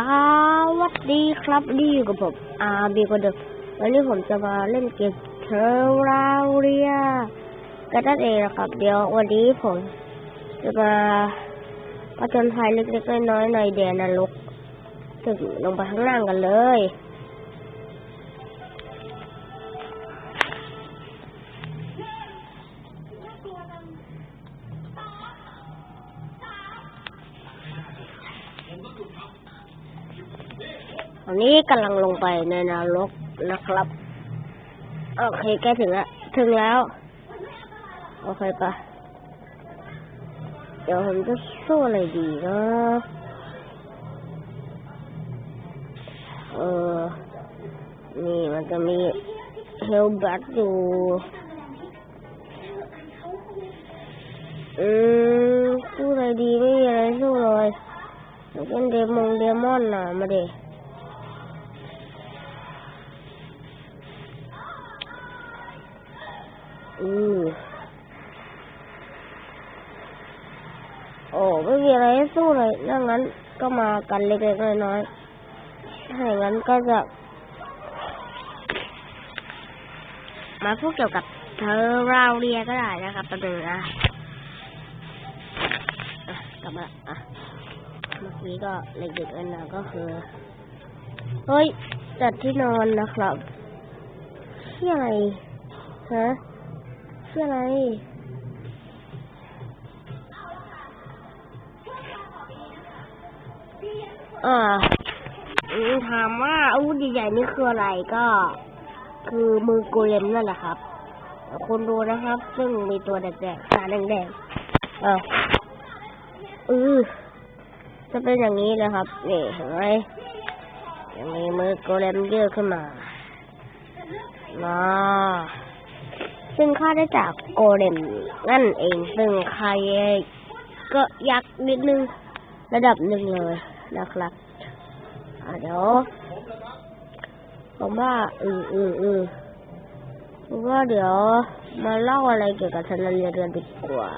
สวัสดีครับนี่อยู่กับผมอาบีกเดิมวันนี้ผมจะมาเล่นเกมเทอร์ราเรียกันนั่นเองนะครับ เดี๋ยววันนี้ผมจะมาผจนภัยเล็กๆน้อยๆในแดนนรกถึงลงไปข้างล่างกันเลย อนนี้กำลังลงไปในนรกนะครับ โอเคใกล้ถึงแล้ว ถึงแล้ว โอเคปะเดี๋ยวผมจะสู้อะไรดีนะเออ นี่มันจะมีเฮลบัตอยู่ อืมสู้อะไรดีไม่มีอะไรสู้เลยเดี๋ยวเป็นเดมงเดมอนน่ะมาเด อืมโอ้ไม่มีอะไรให้สู้เลยดังนั้นก็มากันเล็กๆน้อยๆถ้าอย่างนั้นก็จะ มาพูดเกี่ยวกับเธอราเรียก็ได้นะครับประเดี๋ยวนะอะกลับมาอะเมื่อกี้ก็เล็กๆน้อยๆก็คือ เฮ้ยจัดที่นอนนะครับที่อะไรฮะ ชื่ออะไรอ่าอืมถามว่าอาวุธใหญ่ๆนี่คืออะไรก็ คือมือโกเลมนั่นแหละครับคุณดูนะครับ ซึ่งมีตัวแดงๆตาแดงๆเออเออจะเป็นอย่างนี้เลยครับนี่เห็นไหมยังมีมือโกเลมเยอะขึ้นมานา ซึ่งค่าได้จากโกเลมนั่นเองซึ่งใครก็ยักษ์นิดนึง ระดับหนึ่งเลยนะครับเดี๋ยวผมว่าอืออืออือผมว่าเดี๋ยวมาเล่าอะไรเกี่ยวกับชนเรียนกันดีกว่า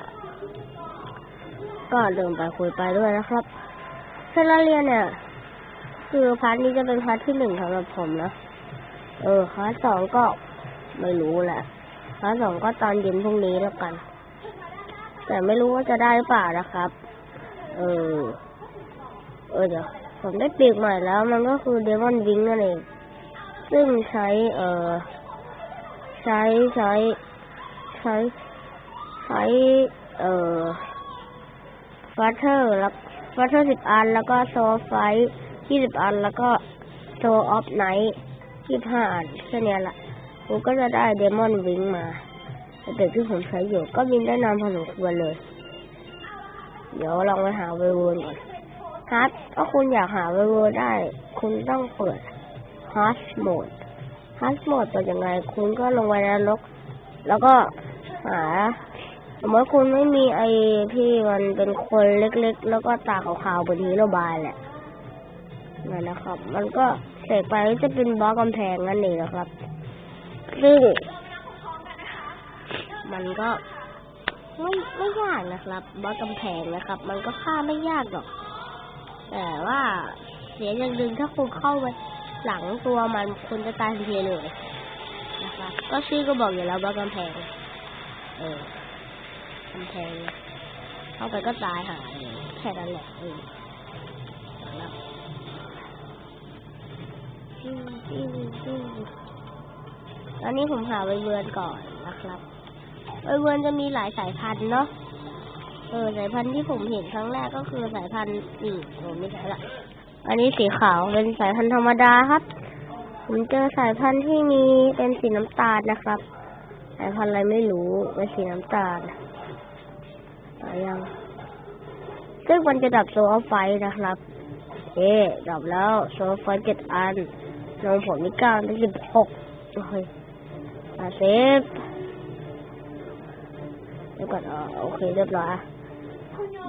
ก็เดินไปคุยไปด้วยนะครับชนเรียนเนี่ย คือพาร์ทนี้จะเป็นพาร์ทที่หนึ่งสำหรับผมนะ เออพาร์ทสองก็ไม่รู้แหละ พาร์ทสองก็ตอนเย็นพรุ่งนี้แล้วกัน แต่ไม่รู้ว่าจะได้หรือเปล่านะครับ เออ เออเดี๋ยวผมได้ปีกใหม่แล้ว มันก็คือเดมอนวิงนั่นเอง ซึ่งใช้ เออใช้ใช้ใช้ใช้เอ่อฟัตเทอร์แล้วฟัตเทอร์สิบอัน แล้วก็โซไฟยี่สิบอัน แล้วก็โซออฟไนท์ยี่ห้าอันแค่นี้ยละ ผมก็จะได้เดมอนวิงมาแต่ที่ผมใช้อยู่ก็บินได้นานพอสมควรเลย เดี๋ยวลองไปหาเวอร์วนก่อนฮาร์ดก็คุณอยากหาเวอร์วนได้ คุณต้องเปิดฮาร์ดโหมดฮาร์ดโหมดเป็นยังไง คุณก็ลงไปในรก แล้วก็หาสมมติคุณไม่มีไอ้ที่มันเป็นคนเล็กๆ แล้วก็ตาขาวๆบนฮีโร่บายแหละนั่นนะครับ มันก็เสกไปจะเป็นบล็อกกำแพงนั่นเองนะครับ ซึ่ง มันก็ไม่ไม่ยากนะครับบอกกำแพงนะครับ มันก็ฆ่าไม่ยากหรอก แต่ว่าเสียอย่างหนึ่งถ้าคุณเข้าไปหลังตัวมันคุณจะตายทันทีเลยนะครับก็ชื่อก็บอกอยู่แล้วบล็อกกำแพง เออกำแพง เข้าไปก็ตายหายแค่นั้นแหละเออนะครับอืมอืมอืม ตอนนี้ผมหาไวเวิร์นก่อนนะครับไวเวิร์นจะมีหลายสายพันธุ์เนาะเออสายพันธุ์ที่ผมเห็นครั้งแรกก็คือสายพันธุ์นี่โอ้ไม่ใช่ละอันนี้สีขาวเป็นสายพันธุ์ธรรมดาครับ ผมเจอสายพันธุ์ที่มีเป็นสีน้ำตาลนะครับ สายพันธุ์อะไรไม่รู้เป็นสีน้ำตาลอะไรยังซึ่งมันจะดับโซลไฟนะครับเอ๊ดับแล้วโซลไฟเจ็ดอันนมผมมีเก้าเป็นสิบหกโอ้ย อาเซฟเดี๋ยวก่อนโอเคเรียบร้อย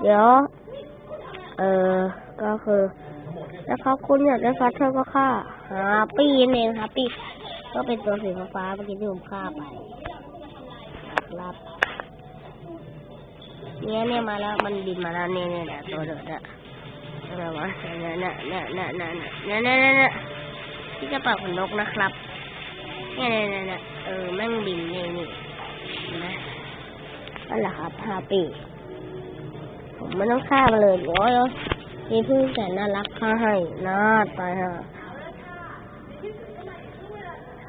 เดี๋ยว เออก็คือนะครับคุณอยากได้ฟัตเทอร์ก็ฆ่าฮาปี้นั่นเองฮาปี้ก็เป็นตัวสีฟ้าเมื่อกี้ที่ผมฆ่าไปครับเนี่ยเนี่ยมาแล้วมันบินมาแล้วเนี่ยเนี่ยเนี่ยตัวเดือดอะเออะไรวะเนี่ยเนี่ยเนี่ยเนี่ยเนี่ยเนี่ยเนี่ยเนี่ยเนี่ยที่จะเป่าขนนกนะครับเนี่ยเนี่ยเนี่ย เออแม่งบินนี่นี่เห็นไหมนั่นแหละครับฮาปีผมไม่ต้องฆ่ามันเลยเดี๋ยวมีพึ่งแสนน่ารักฆ่าให้น่าตายฮะ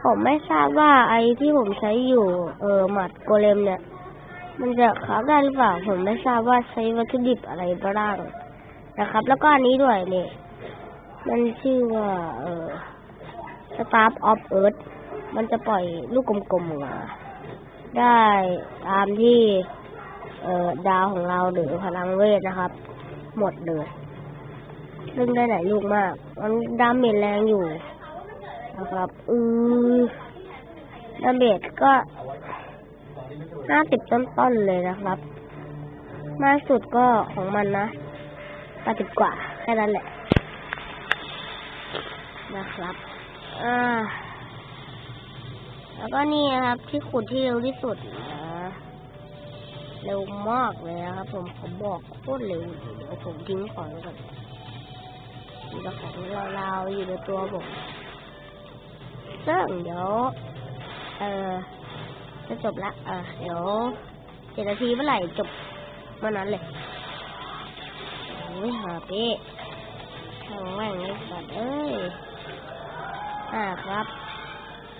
ผมไม่ทราบว่าไอ้ที่ผมใช้อยู่ เออหมัดโกเลมเนี่ย มันจะครับได้หรือเปล่า ผมไม่ทราบว่าใช้วัตถุดิบอะไรบ้างนะครับ แล้วก็อันนี้ด้วยนี่มันชื่อว่า เออ Star of Earth มันจะปล่อยลูกกลมๆมา ได้ตามที่ เอ่อดาวของเราหรือพลังเวทนะครับ หมดเลยซึ่งได้หลายลูกมาก มันดาเมจแรงอยู่นะครับ อือดาเมจก็ห้าสิบต้นๆเลยนะครับ มากสุดก็ของมันนะแปดสิบกว่า แค่นั้นแหละ นะครับ อ่า แล้วก็นี่นะครับที่ขุดที่เร็วที่สุดนะเร็วมากเลยนะครับ ผมผมบอกโคตรเร็วเดี๋ยวผมทิ้งของก่อนมีแต่ของราวๆอยู่ในตัวผมซึ่งเดี๋ยวเออจะจบละเออเดี๋ยวเจ็ดนาทีเมื่อไหร่จบเมื่อนั้นเลยโอ้ยหาเป๊ะทางแม่งเลยสัตว์เอ้ยอ่าครับ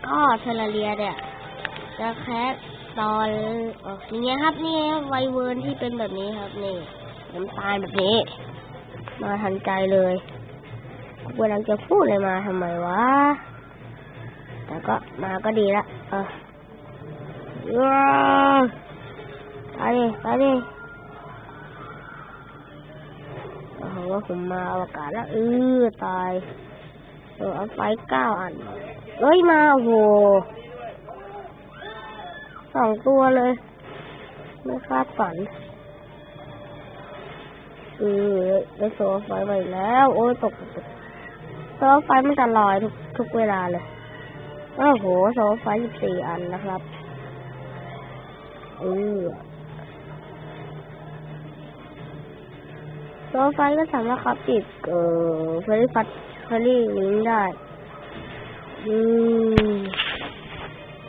ก็เทอร์เรียเนี่ยจะแคสตอนออกนี่ไงครับนี่ไวเวิร์นที่เป็นแบบนี้ครับนี่น้ำตาลแบบนี้ มาทันใจเลยกูกำลังจะพูดเลยมาทำไมวะแต่ก็มาก็ดีละเออว้าวตายดิตายดิโอ้โหว่าผมมาอวกาศแล้วเออตายเออเอาไฟเก้าอัน เอ้ยมาโหสองตัวเลย ไม่คาดฝันเออได้โซไฟไปแล้ว โอ้ยตกตกโซไฟมันจะลอยทุกทุกเวลาเลยโอ้โหโซไฟสิบสี่อันนะครับเออโซไฟก็สามารถขับติดเอ่อเฟรนฟัตเฟรลี่ลิงได้ ดู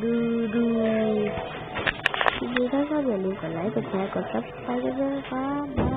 ดูดูดูถ้าชอบอย่าลืมกดไลค์กดแชร์กดซับสไครต์ด้วยนะครับ